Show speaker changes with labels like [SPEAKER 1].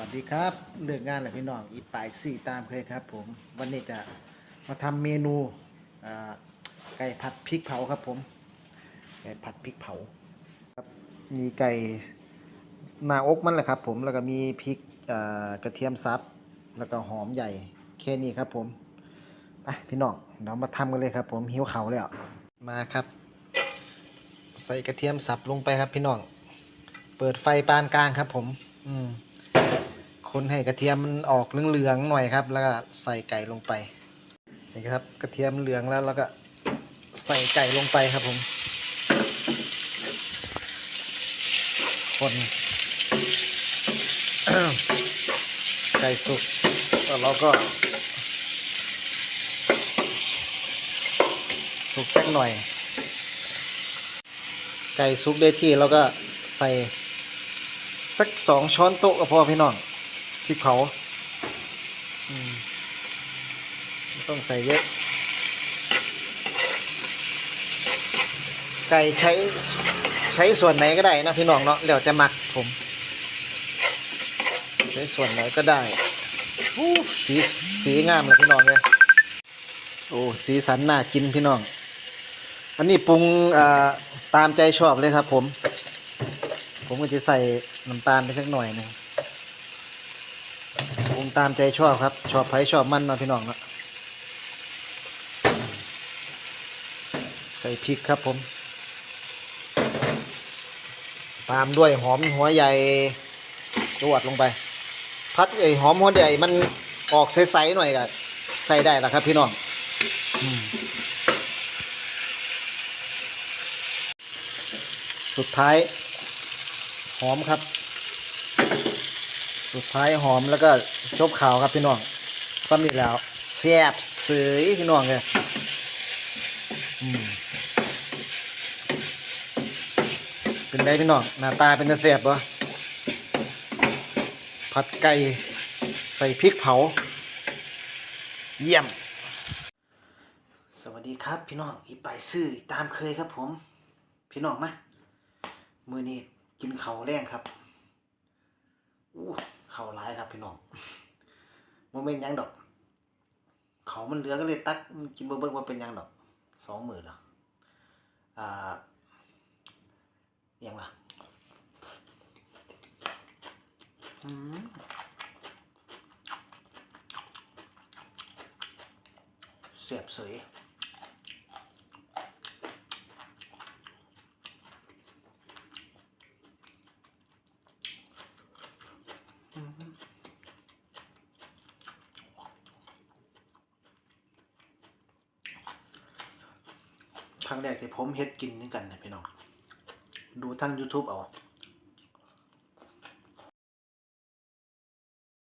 [SPEAKER 1] วัสดีครับเลือกงานแหละพี่น้องอีปายสี่ตามเคยครับ ผมวันนี้จะมาทำเมนูไก่ผัดพริกเผาครับ ผมไก่ผัดพริกเผาครับมีไก่นาอกมันแหละครับ ผมแล้วก็มีพริกกระเทียมสับแล้วก็หอมใหญ่แค่นี้ครับ ผมไปพี่น้องเดี๋ยวมาทำกันเลยครับ ผมหิวเขาแล้วมาครับ ใส่กระเทียมสับลงไปครับ พี่น้องเปิดไฟปานกลางครับ ผม อืม คนให้กระเทียมมันออกเหลืองๆหน่อยครับ แล้วก็ใส่ไก่ลงไปนี่ครับ กระเทียมเหลืองแล้วแล้วก็ใส่ไก่ลงไปครับผมคนไก่สุกแล้วเราก็สุกสักหน่อย ไก่สุกได้ที่เราก็ใส่สักสองช้อนโต๊ะก็พอพี่น้อง พริกเผาต้องใส่เยอะ ไก่ใช้ใช้ส่วนไหนก็ได้นะพี่น้องเนาะเดี๋ยวจะหมักผม ใช้ส่วนไหนก็ได้สีสีงามเลยพี่น้องเลยโอ้สีสันน่ากินพี่น้อง อันนี้ปรุงตามใจชอบเลยครับผม ผมก็จะใส่น้ำตาลไปสักหน่อยนึง ตามใจชอบครับ ชอบไผชอบมันนะพี่น้องนะใส่พริกครับผม ตามด้วยหอมหัวใหญ่จวดลงไป พัดไอหอมหัวใหญ่มันออกใสๆหน่อยก็ใส่ได้ล้วครับ พี่น้องอสุดท้าย หอมครับ สุดท้ายหอมแล้วก็จบข่าวครับพี่น้องซ้ำอีกแล้วแซ่บเสยพี่น้องเลยเป็นไงพี่น้องหน้าตาเป็นแซ่บปะผัดไก่ใส่พริกเผา เยี่ยม สวัสดีครับพี่น้องอีปายซื่อตามเคยครับผม พี่น้องมามือนี้กินเขาแรงครับ เขาร้ายครับพี่น้องโมเมนต์ยังดอก เขามันเหลือก็เลยตักกินเบิ่งๆว่าเป็นยังดอกสองหมือเหรออ่ายังล่ะอืมเสียบเสย ครั้งแรกที่ผมเฮ็ดกินนี่กันนะพี่น้อง ดูทาง YouTube เอา